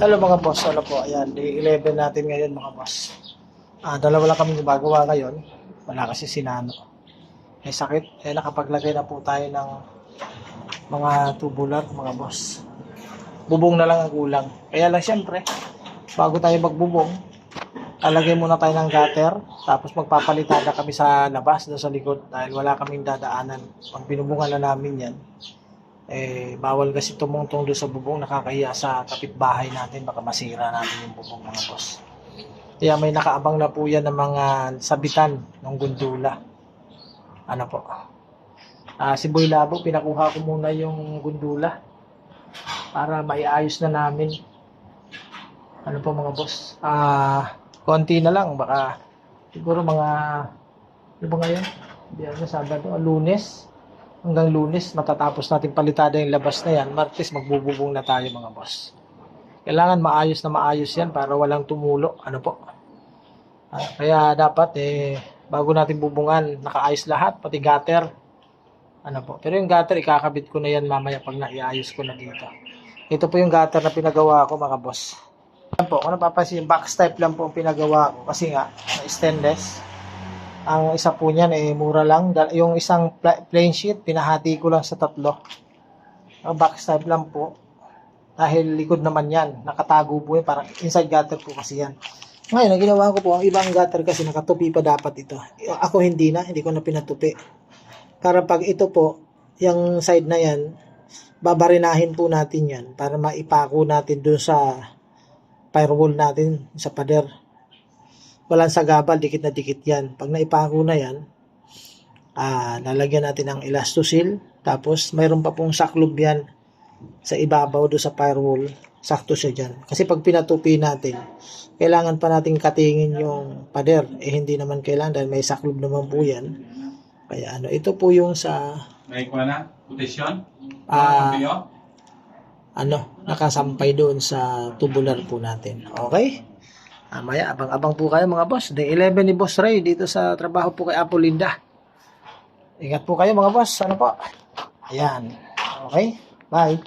Hello mga boss, ano po, ayan, day 11 natin ngayon mga boss. Ah, dalawa lang kami gumagawa ngayon. Wala kasi si Nano. May sakit, eh nakapaglagay na po tayo ng mga tubular mga boss. Bubong na lang ang kulang. Kaya lang siyempre, bago tayo magbubong, alagay muna tayo ng gutter, tapos magpapalitada kami sa labas, doon sa likod, dahil wala kaming dadaanan. Pag binubungan na namin yan, eh, bawal kasi tumungtong doon sa bubong, nakakahiya sa kapitbahay natin, baka masira natin yung bubong mga boss. Kaya may nakaabang na po yan ng mga sabitan ng gundula. Ano po? Ah, si Boy Labo, pinakuha ko muna yung gundula para maiayos na namin. Ano po mga boss? Ah, konti na lang, baka siguro mga ano ba ngayon? Biyernes, Sabado, Lunes hanggang lunes matatapos natin palitada yung labas na yan. Martes magbububong na tayo mga boss. Kailangan maayos na maayos yan para walang tumulo. Ano po? Ah, kaya dapat eh bago natin bubungan, nakaayos lahat, pati gutter. Ano po? Pero yung gutter ikakabit ko na yan mamaya pag naiayos ko na dito. Ito po yung gutter na pinagawa ko mga boss. Yan po, kung napapansin, box type lang po ang pinagawa ko kasi nga, stainless. Ang isa po niyan eh mura lang. Yung isang pla- plain sheet, pinahati ko lang sa tatlo. Type lang po. Dahil likod naman yan. Nakatago po yan. Parang inside gutter po kasi yan. Ngayon, ang ginawa ko po, ang ibang gutter kasi nakatupi pa dapat ito. Ako hindi na, hindi ko na pinatupi. Para pag ito po, yung side na yan, babarinahin po natin yan para maipako natin dun sa firewall natin sa pader walang sagabal, dikit na dikit yan. Pag naipako na yan, ah, lalagyan natin ng elastosil. Tapos, mayroon pa pong saklob yan sa ibabaw do sa firewall. Sakto siya dyan. Kasi pag pinatupi natin, kailangan pa nating katingin yung pader. Eh, hindi naman kailangan dahil may saklob naman po yan. Kaya ano, ito po yung sa, May kuha na? Quotation? Ah. Ano, nakasampay doon sa tubular po natin. Okay? Mamaya, abang-abang po kayo mga boss. Day 11 ni Boss Ray dito sa trabaho po kay Apo Linda. Ingat po kayo mga boss. Ano po? Ayan. Okay? Bye.